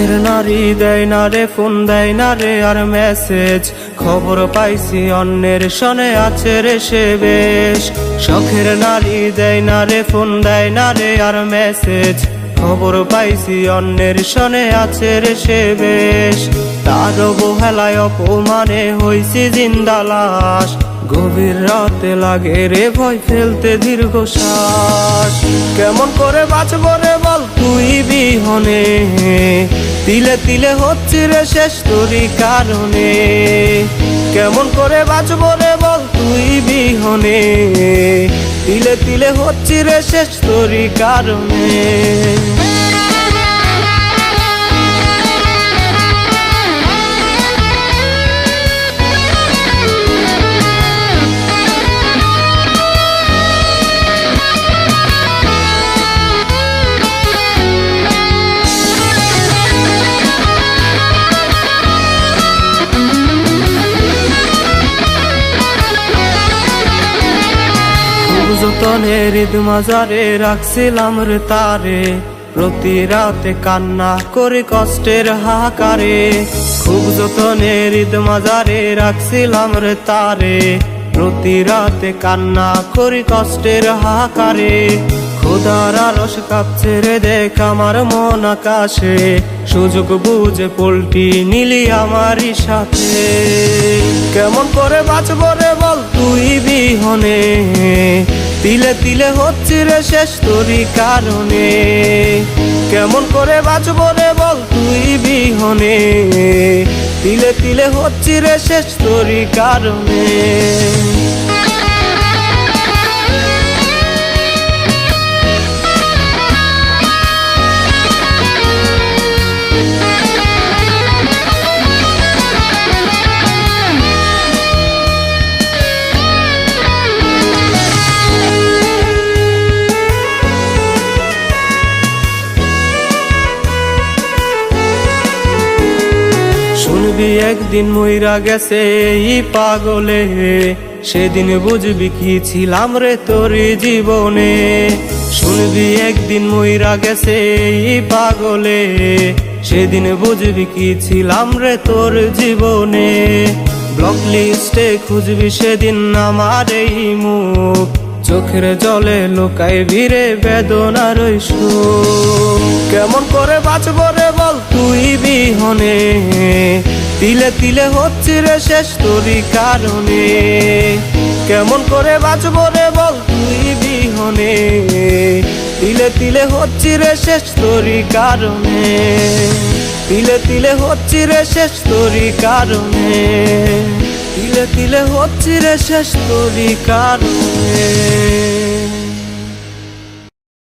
শখের নারী দেয় না রে, ফোন দেয় না রে, আর মেসেজ খবর পাইছি, অন্যের সনে আছে রে সে বেশ। শখের নারী দেয় না রে, ফোন দেয় না রে, আর মেসেজ খবর পাইছি, অন্যের সনে আছে রে সে বেশ। তার অবহেলায় অপমানে হইছি জিন্দা লাশ। গভীর রাতে লাগে রে, ভয় ফেলতে দীর্ঘ শ্বাস কেমন করে বাঁচব রে বল তুই বিহনে? তিলে তিলে হচ্ছে রে শেষ তোরই কারণে। কেমন করে বাঁচব রে বল তুই বিহনে। তিলে তিলে হচ্ছে রে শেষ তোরই কারণে। যতনে হৃদ মাজারে রাখছিলাম তারে। প্রতি রাতে কান্না করে কষ্টের হাহাকারে। খুব যতনে হৃদ মাজারে রাখছিলাম তারে। প্রতি রাতে কান্না করি কষ্টের হাহাকারে। খোদার আরস কাঁপছে রে দেখ আমার মন আকাশে। সুযোগ বুঝে পোল্টি নিলি আমারই সাথে। কেমন করে বাঁচব রে বল তুই বিহনে? তিলে তিলে হচ্ছে রে শেষ তোরই কারণে। কেমন করে বাঁচবো রে বল তুই বিহনে। তিলে তিলে হচ্ছে রে শেষ তোরই কারণে। শুনবি, একদিন মইরা গেছে এই পাগলে। সেদিন বুঝবি কি ছিলাম রে তোর জীবনে। শুনবি, একদিন মইরা গেছে এই পাগলে। সেদিন বুঝবি কি ছিলাম রে তোর জীবনে। ব্লক লিস্টে খুঁজবি সেদিন আমার এই মুখ। চোখের জলে লোকাই ভিড়ে বেদনার। কেমন করে বাঁচব রে বল তুই বিহনে? তিলে তিলে হচ্ছে রে শেষ তোরই কারণে। কেমন করে বাঁচব রে বল তুই বিহনে? তিলে তিলে হচ্ছে রে শেষ তোরই কারণে। তিলে তিলে হচ্ছে রে শেষ তোরই কারণে। তিলে হচ্ছে রে শেষ তোরই কারণে